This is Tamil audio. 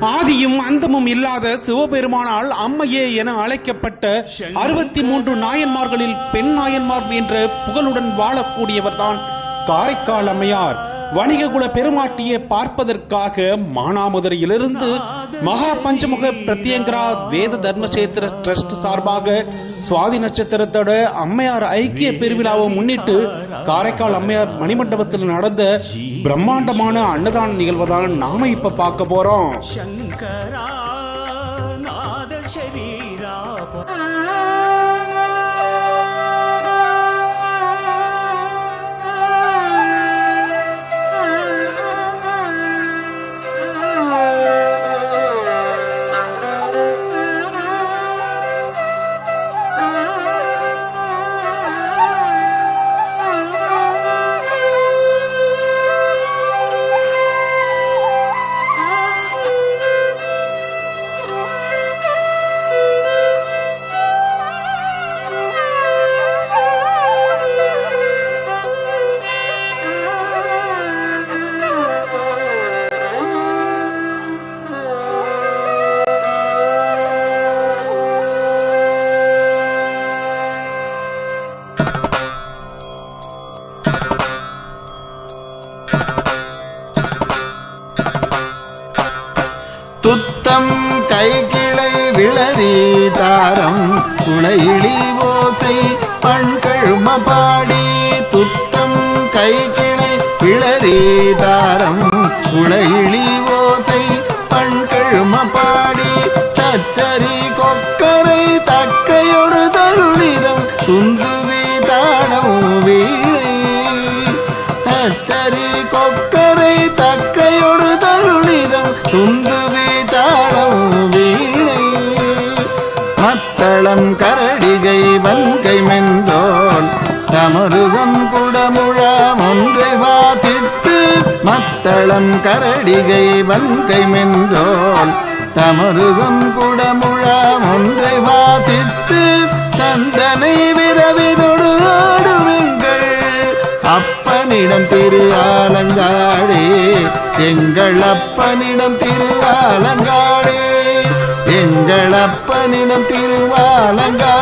ஆதியும் அந்தமும் இல்லாத சிவபெருமானால் அம்மையே என அழைக்கப்பட்ட அறுபத்தி மூன்று நாயன்மார்களில் பெண் நாயன்மார் என்ற புகழுடன் வாழக்கூடியவர்தான் காரைக்கால் அம்மையார். வணிககுல பெருமாட்டியை பார்ப்பதற்காக மானாமதுரையிலிருந்து மகா பஞ்சமுக பிரத்யங்கரா வேத தர்மசேத்திர ட்ரஸ்ட் சார்பாக சுவாதி நட்சத்திரத்தோட அம்மையார் ஐக்கிய பெருவிழாவை முன்னிட்டு காரைக்கால் அம்மையார் மணிமண்டபத்தில் நடந்த பிரம்மாண்டமான அன்னதான நிகழ்வை தான் நாம இப்ப பார்க்க போறோம். கிளை விளரி தாரம் குளையிளி ஓசை பண்கழும பாடி துத்தம் கை கிளை விளரி தாரம் குளையிளி ஓசை பண்கழும பாடி தச்சரி கொக்கரை தக்கையொடு தருணிதம் துந்துவி தாடம் வீழ மத்தளம் கரடிகை வன்கை மென்றோள் தமருகம் குடமுழாம் ஒன்றை வாசித்து மத்தளம் கரடிகை வன்கை மென்றோள் தமருகம் குடமுழாம் ஒன்றை வாசித்து தந்தனை விரவினொடு ஆடுவெங்கள். அப்பனிடம் திரு ஆலங்காடே எங்கள் அப்பனிடம் திரு ஆலங்காடே எங்கள் அப்பனிடம் திரு வேதனே